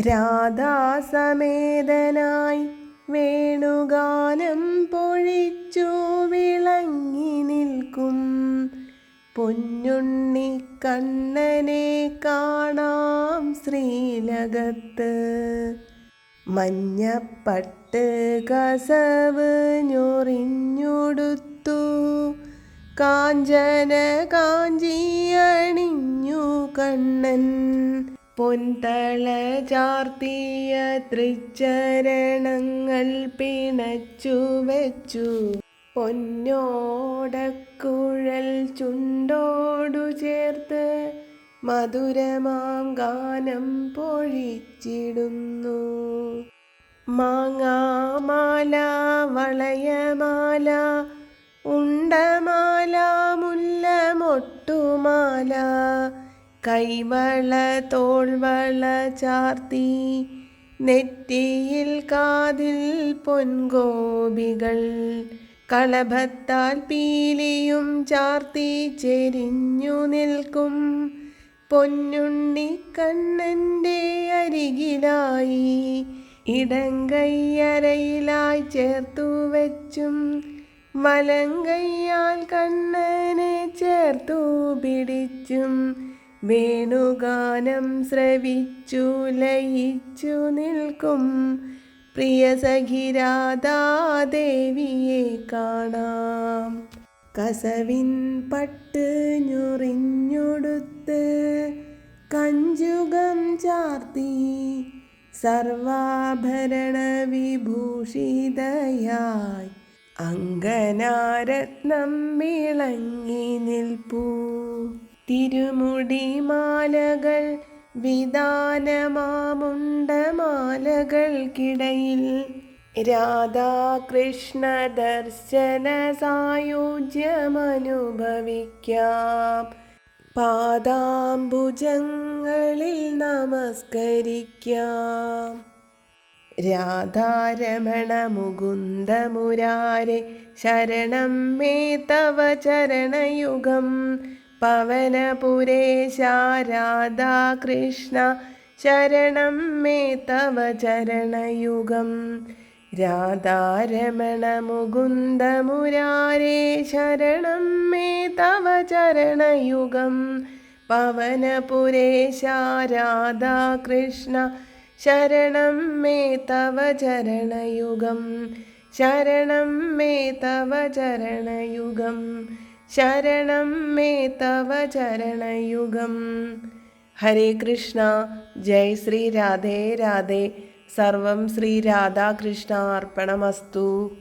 രാധാസമേതനായി വേണുഗാനം പൊഴിച്ചു വിളങ്ങി നിൽക്കും. പൊന്നുണ്ണി കണ്ണനെ കാണാം ശ്രീലകത്ത്. മഞ്ഞപ്പട്ട് കസവ് ഞൊറിഞ്ഞൊടുത്തു. കാഞ്ചന കാഞ്ചിയണിഞ്ഞു കണ്ണൻ. പൊൻതള ചാർത്തിയ തൃച്ചരണങ്ങൾ പിണച്ചു വെച്ചു. പൊന്നോടക്കുഴൽ ചുണ്ടോടു ചേർത്ത് മധുരമാം ഗാനം പൊഴിച്ചിടുന്നു. മാങ്ങാമാല വളയമാല ഉണ്ടമാല മുല്ലമൊട്ടുമാല കൈവള തോൾവള ചാർത്തി നെറ്റിയിൽ കാതിൽ പൊൻകോപികൾ കളഭത്താൽ പീലിയും ചാർത്തി ചെരിഞ്ഞു നിൽക്കും. പൊന്നുണ്ണി കണ്ണന്റെ അരികിലായി ഇടങ്കയ്യരയിലായി ചേർത്തു വെച്ചും വലങ്കയ്യാൽ കണ്ണനെ ചേർത്തു പിടിച്ചും വേണുഗാനം ശ്രവിച്ചു ലയിച്ചു നിൽക്കും. പ്രിയ സഖിരാധാദേവിയെ കാണാം. കസവിൻ പട്ട് ഞൊറിഞ്ഞൊടുത്ത് കഞ്ചുകം ചാർത്തി. സർവാഭരണ വിഭൂഷിതയായി അങ്കനാരത്നം വിളങ്ങി നിൽപ്പൂ. തിരുമുടി മാലകൾ വിധാനമാമുണ്ട മാലകൾക്കിടയിൽ രാധാകൃഷ്ണ ദർശന സായുജ്യമനുഭവിക്കാം പാദാംബുജങ്ങളിൽ നമസ്കരിക്കാം. രാധാരമണ മുകുന്ദ മുരാരെ ശരണം മേ തവ ചരണയുഗം പവനപുരേശ രാധാകൃഷ്ണ ശരണം മേ തവ ചരണയുഗം. രാധാരമണ മുകുന്ദ മുരാരേ ശരണം മേ തവ ചരണയുഗം. പവനപുരേശ രാധാകൃഷ്ണ ശരണം മേ തവ ചരണയുഗം. ശരണം മേ തവ ചരണയുഗം. ശരണം മേ തവ ചരണയുഗം. ഹരേ കൃഷ്ണ ജയ് ശ്രീ രാധേ രാധേ. സർവം ശ്രീ രാധാകൃഷ്ണ അർപ്പണമസ്തു.